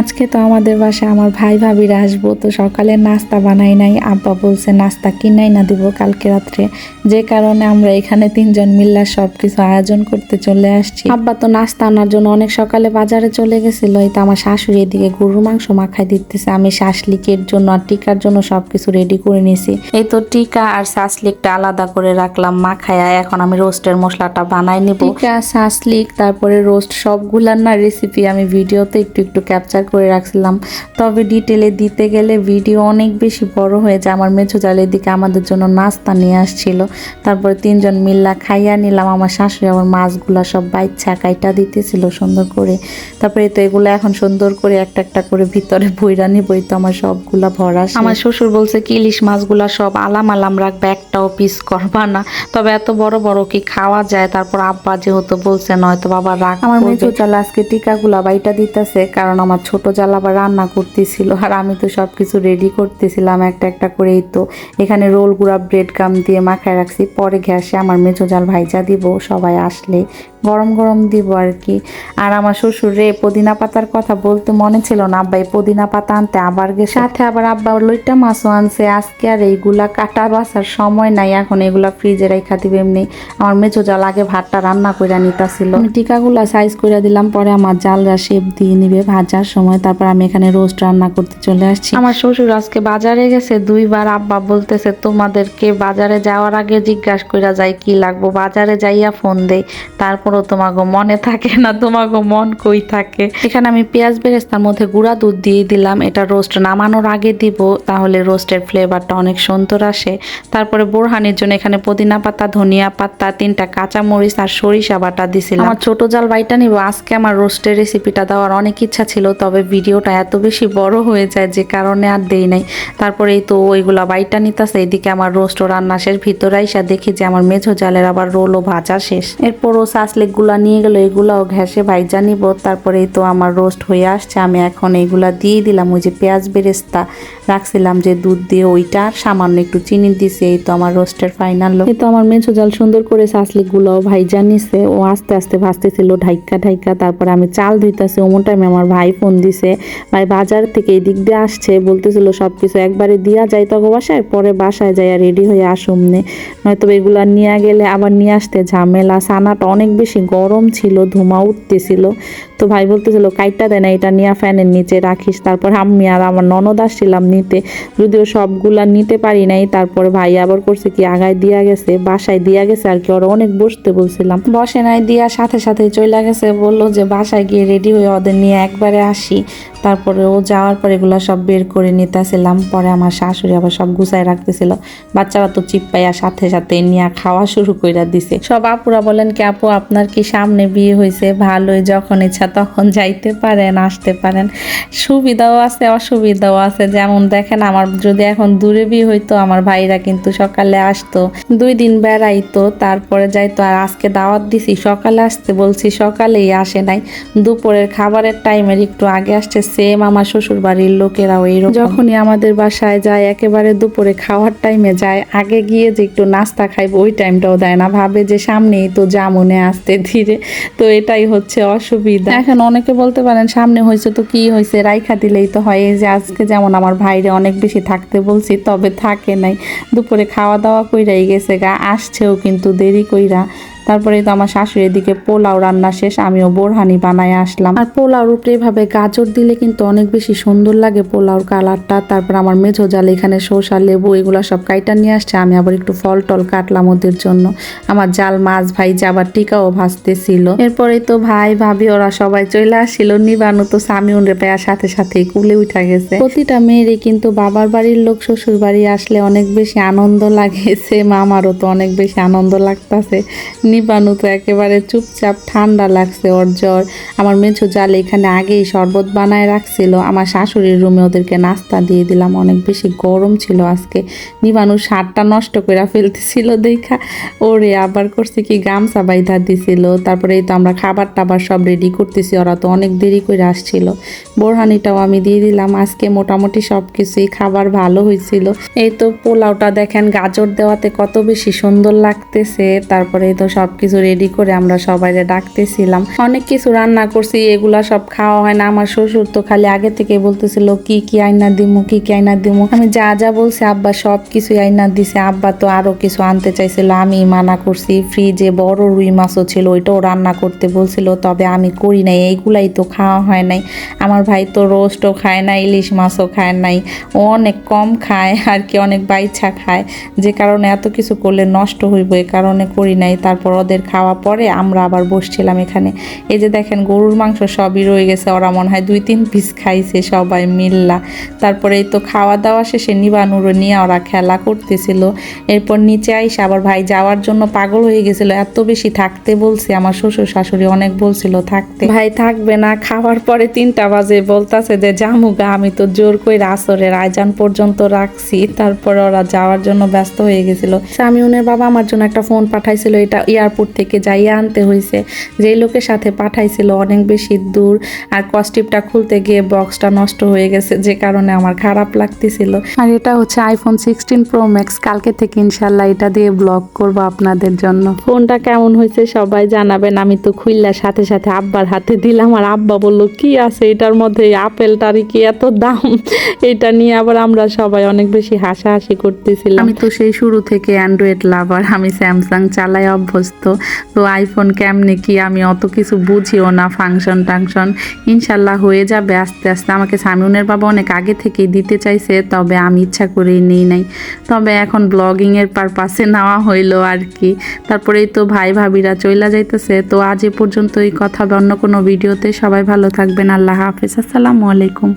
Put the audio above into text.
আজকে তো আমাদের বাসায় আমার ভাই ভাবিরা আসব, তো সকালে নাস্তা বানাই নাই। আব্বা বলছে, নাস্তা কিনাই না দিব কালকে রাত্রে। যে কারণে আমরা এখানে তিনজন মিল্লা সব কিছু আয়োজন করতে চলে আসছি। আব্বা তো নাস্তা আনার জন্য অনেক সকালে বাজারে চলে গেছিল। এই তো আমার শাশুড়ি এদিকে গরুর মাংস মাখাই দিতেছে। আমি শাসলিকের জন্য আর টিকার জন্য সবকিছু রেডি করে নিয়েছি এই তো টিকা আর শাসলিকটা আলাদা করে রাখলাম মাখায়া এখন আমি রোস্টের মশলাটা বানাই নিব। টিকা শাসলিক তারপরে রোস্ট সবগুলার না রেসিপি আমি ভিডিওতে একটু একটু ক্যাপচার করে রাখছিলাম। তবে ডিটেলে দিতে গেলে ভিডিও অনেক বেশি বড় হয়ে যায়। আমার মেঝো জালের দিকে আমাদের জন্য নাস্তা নিয়ে আসছিল। তারপরে তিনজন মিল্লা খাইয়া নিলাম। আমার শাশুড়ি আমার মাছগুলা সব বাইচ্ছা কাইটা দিতেছিল সুন্দর করে। তারপরে তো এগুলো এখন সুন্দর করে একটা একটা করে ভিতরে বইরা নিবই তো আমার সবগুলা ভরা আমার শ্বশুর বলছে কি ইলিশ মাছগুলা সব আলাম আলাম রাখবে একটাও পিস করবা না। তবে এত বড় বড় কি খাওয়া যায়? তারপর আব্বা যেহেতু বলছে নয়তো বাবা রাখ আমার মেজো চালা আজকে টিকাগুলা বাইটা দিতেছে কারণ আমার ছোট জাল আবার রান্না করতেছিল। আর আমি তো সব কিছু রেডি করতেছিলাম একটা একটা করেই তো। এখানে রোল গুঁড়া ব্রেড গাম দিয়ে মাখায় রাখছি। পরে ঘ্যাসে আমার মেজো জাল ভাইজা দিব, সবাই আসলে গরম গরম দিব আর কি। আর আমার শ্বশুর রে, পুদিনা পাতার কথা বলতে মনে ছিল না। আব্বা এই পুদিনা পাতা আনতে আবার গেছে। সাথে আবার আব্বা লইটা মাছও আনছে। আজকে আর এইগুলা কাটা বাসার সময় নাই। এখন এগুলা ফ্রিজে রাখা দিবে এমনি। আমার মেজো জাল আগে ভাতটা রান্না করে নিতাছিল। আমি টিকাগুলা সাইজ করে দিলাম। পরে আমার জালরা শেপ দিয়ে নিবে ভাজার সময়। তারপর আমি এখানে রোস্ট রান্না করতে চলে আসছি। আমার শ্বশুর আজকে বাজারে গেছে। দুইবার আব্বা বলতেছে, তোমাদেরকে বাজারে যাওয়ার আগে জিজ্ঞাসা কইরা যাই কি লাগবো? বাজারে যাইয়া ফোন দেই। তারপরও তোমাগো মনে থাকে না, তোমাগো মন কই থাকে। এখানে আমি পেঁয়াজ বেরেস্তার মধ্যে গুঁড়া দুধ দিয়ে দিলাম। এটা রোস্ট নামানোর আগে দিব, তাহলে রোস্টের ফ্লেভারটা অনেক সুন্দর আসে। তারপরে বোরহানির জন্য এখানে পুদিনা পাতা, ধনিয়া পাতা, তিনটা কাঁচা মরিচ আর সরিষা বাটা দিছিলাম। আমার ছোট জাল বাইটা নিব। আজকে আমার রোস্টের রেসিপিটা দেওয়ার অনেক ইচ্ছা ছিল, তবে ভিডিওটা এত বেশি বড় হয়ে যায় যে কারণে আর দেই নাই। তারপরে এই তো ওইগুলা বাইটা নিতেছে, এদিকে আমার রোস্ট রান্না শেষ। ভিতরে আইসা দেখি যে আমার মেঝো জালের আবার রোলও ভাজা শেষ। এরপরও সাসলেক গুলা নিয়ে গেল, এগুলাও ঘ্যাসে ভাইজা নিব। তারপরে তো আমার রোস্ট হয়ে আসছে, আমি এখন এগুলা দিয়ে দিলাম। ওই যে পেঁয়াজ বেরেস্তা রাখছিলাম যে দুধ দিয়ে ওইটা সামান্য একটু চিনি দিছে, এই তো আমার রোস্টের ফাইনাল এই তো আমার মেঝো জাল সুন্দর করে সাসলিক গুলাও ভাইজা নিছে। ও আস্তে আস্তে ভাজতেছিল, ঢাইকা ঢাইকা। তারপরে আমি চাল ধুইতাছি, ওমন টাইমে আমার ভাই ফোন দিছে। ভাই বাজার থেকে এই দিক দিয়ে আসছে, বলতেছিল সব কিছু একবারে দিয়া যায় তখন বাসায়, পরে বাসায় যাই রেডি হয়ে আসুমনে নয়তো এগুলা নিয়ে গেলে আবার নিয়ে আসতে ঝামেলা। সানাটা অনেক বেশি গরম ছিল, ধুমা উঠতেছিল। তো ভাই বলতেছিল, কাইটটা দেয় না, এটা নিয়ে ফ্যানের নিচে রাখিস। তারপর আমি আর আমার ননদ আসছিলাম নিতে। যদিও সবগুলা নিতে পারি নাই, তারপর ভাই আবার করছে কি, আগায় দিয়া গেছে, বাসায় দিয়া গেছে আর কি, ওরা অনেক বসতে বলছিলাম। বসে নাই দিয়া সাথে সাথে চলে গেছে, বলল যে বাসায় গিয়ে রেডি হয়ে ওদের নিয়ে একবারে আসি। তারপরে ও যাওয়ার পর এগুলো সব বের করে নিতেছিলাম। পরে আমার শাশুড়ি আবার সব গুছাই রাখতেছিল। বাচ্চারা তো চিপ্পাইয়া সাথে সাথে নিয়ে খাওয়া শুরু করে দিছে। সব আপুরা বলেন কি, আপু, আপনার কি সামনে বিয়ে হয়েছে ভালোই, যখন ইচ্ছা তখন যাইতে পারেন, আসতে পারেন। সুবিধাও আছে, অসুবিধাও আছে। যেমন দেখেন, আমার যদি এখন দূরে বিয়ে হইতো, আমার ভাইরা কিন্তু সকালে আসতো, দুই দিন বেড়াইতো, তারপরে যাইতো। আর আজকে দাওয়াত দিছি, সকালে আসতে বলছি, সকালেই আসে নাই। দুপুরের খাবারের টাইমের একটু আগে আসছে সেম আমার শ্বশুর বাড়ির লোকেরাও এইরকম। যখনই আমাদের বাসায় যায়, একেবারে দুপুরে খাওয়ার টাইমে যায়, আগে গিয়ে যে একটু নাস্তা খাইবো, ওই টাইমটাও দেয় না। ভাবে যে সামনেই তো যা মনে আসতে ধীরে, তো এটাই হচ্ছে অসুবিধা। এখন অনেকে বলতে পারেন, সামনে হয়েছে তো কি হয়েছে? রাইখা দিলেই তো হয়। এই যে আজকে যেমন আমার ভাইরে অনেক বেশি থাকতে বলছি, তবে থাকে নাই। দুপুরে খাওয়া দাওয়া কইরাই গেছে গা, আসছেও কিন্তু দেরি কইরা। তারপরে তো আমার শাশুড়ির দিকে পোলাও রান্না শেষ, আমিও বোরহানি বানায় আসলাম। আর পোলাওর উপরে এভাবে গাজর দিলে কিন্তু অনেক বেশি সুন্দর লাগে পোলাওর কালারটা। তারপর আমার মেঝো জাল এখানে শসা লেবু, এগুলো সব কাইটা নিয়ে আসছে। আমি আবার একটু ফল টল কাটলাম ওদের জন্য। আমার জাল, মাছ, ভাই আবার টিকাও ভাজতেছিল। এরপরে তো ভাই, ভাবি, ওরা সবাই চলে আসছিল নিবানু তো সামিউন রে পেয়ার সাথে সাথে কুলে উঠা গেছে। প্রতিটা মেয়েরই কিন্তু বাবার বাড়ির লোক শ্বশুর বাড়ি আসলে অনেক বেশি আনন্দ লাগে। সেম আমারও তো অনেক বেশি আনন্দ লাগতাছে। নিবানু তো একেবারে চুপচাপ, ঠান্ডা লাগছে ওর জ্বর। আমার মেঝো জাল এখানে আগেই শরবত বানায় রাখছিল। আমার শাশুড়ির রুমে ওদেরকে নাস্তা দিয়ে দিলাম। অনেক বেশি গরম ছিল আজকে। নিবানু শার্টটা নষ্ট করে ফেলতেছিল দেখা। ওরে আবার করছে কি গামছা বাইধা দিছিল। তারপরে এই তো আমরা খাবার টাবার সব রেডি করতেছি। ওরা তো অনেক দেরি করে আসছিল। বোরহানিটাও আমি দিয়ে দিলাম। আজকে মোটামুটি সব কিছুই খাবার ভালো হয়েছিল এই তো পোলাওটা দেখেন গাজর দেওয়াতে কত বেশি সুন্দর লাগতেছে। তারপরে তো সব সব কিছু রেডি করে আমরা সবাই ডাকতেছিলাম। অনেক কিছু রান্না করছি, এগুলা সব খাওয়া হয় না। আমার শ্বশুর তো খালি আগে থেকে বলতেছিল, কি কি আইনা দিমু, কি কি আইনা দিমু? আমি যা যা বলছি, আব্বা সব কিছু আইনা দিছে। আব্বা তো আরও কিছু আনতে চাইছিল, আমি মানা করছি। ফ্রিজে বড় রুই মাছও ছিল, ওইটাও রান্না করতে বলছিল, তবে আমি করি নাই এইগুলাই তো খাওয়া হয় নাই। আমার ভাই তো রোস্টও খায় না, ইলিশ মাছও খায় নাই। ও অনেক কম খায়, আর কি অনেক বাইচ্ছা খায়। যে কারণে এত কিছু করলে নষ্ট হইব, এ কারণে করি নাই। তারপর ওদের খাওয়া পরে আমরা আবার বসছিলাম এখানে। এই যে দেখেন, গরুর মাংস সবই রয়ে গেছে। ওরা মনে হয় দুই তিন পিস খাইছে সবাই মিল্লা। তারপরে তো খাওয়া দাওয়া শেষে নিবানুরো নিয়ে ওরা খেলা করতেছিল। এরপর নিচে আইসে আবার ভাই যাওয়ার জন্য পাগল হয়ে গেছিল। এত বেশি থাকতে বলছে, আমার শ্বশুর শাশুড়ি অনেক বলছিল থাকতে। ভাই থাকবে না, খাওয়ার পরে তিনটা বাজে বলতাছে যে জামুগা আমি তো জোর করে আসরের আয়োজন পর্যন্ত রাখছি। তারপর ওরা যাওয়ার জন্য ব্যস্ত হয়ে গেছিল। সামিউনের বাবা আমার জন্য একটা ফোন পাঠাইছিল, এটা এয়ারপোর্ট থেকে যাইয়া আনতে হয়েছে যেই লোকের সাথে পাঠাইছিল অনেক বেশি দূর আর কস্টিপটা খুলতে গিয়ে বক্সটা নষ্ট হয়ে গেছে যে কারণে আমার খারাপ লাগতেছিল। আর এটা হচ্ছে আইফোন সিক্সটিন প্রো ম্যাক্স কালকে থেকে ইনশাল্লাহ এটা দিয়ে ব্লগ করব আপনাদের জন্য। ফোনটা কেমন হয়েছে সবাই জানাবেন। আমি তো খুললার সাথে সাথে আব্বার হাতে দিলাম আর আব্বা বলল কি আছে এটার মধ্যে? আপেলটারই কি এত দাম? এটা নিয়ে আবার আমরা সবাই অনেক বেশি হাসাহাসি করতেছিলাম। আমি তো সেই শুরু থেকে অ্যান্ড্রয়েড লাভার আমি স্যামসাং চালাই অভ্যস্ত। তো আইফোন কেমনে কি আমি অত কিছু বুঝিও না ফাংশন টাংশন ইনশাল্লাহ হয়ে যাবে আস্তে আস্তে। আমাকে সামিউনের বাবা অনেক আগে থেকেই দিতে চাইছে, তবে আমি ইচ্ছা করেই নেই নাই। তবে এখন ব্লগিংয়ের পারপাসে নেওয়া হইল আর কি। তারপরেই তো ভাই ভাবিরা চইলা যাইতেছে। তো আজ এ পর্যন্তই। কথা হবে অন্য কোনো ভিডিওতে। সবাই ভালো থাকবেন। আল্লাহ হাফেজ। আসসালামু আলাইকুম।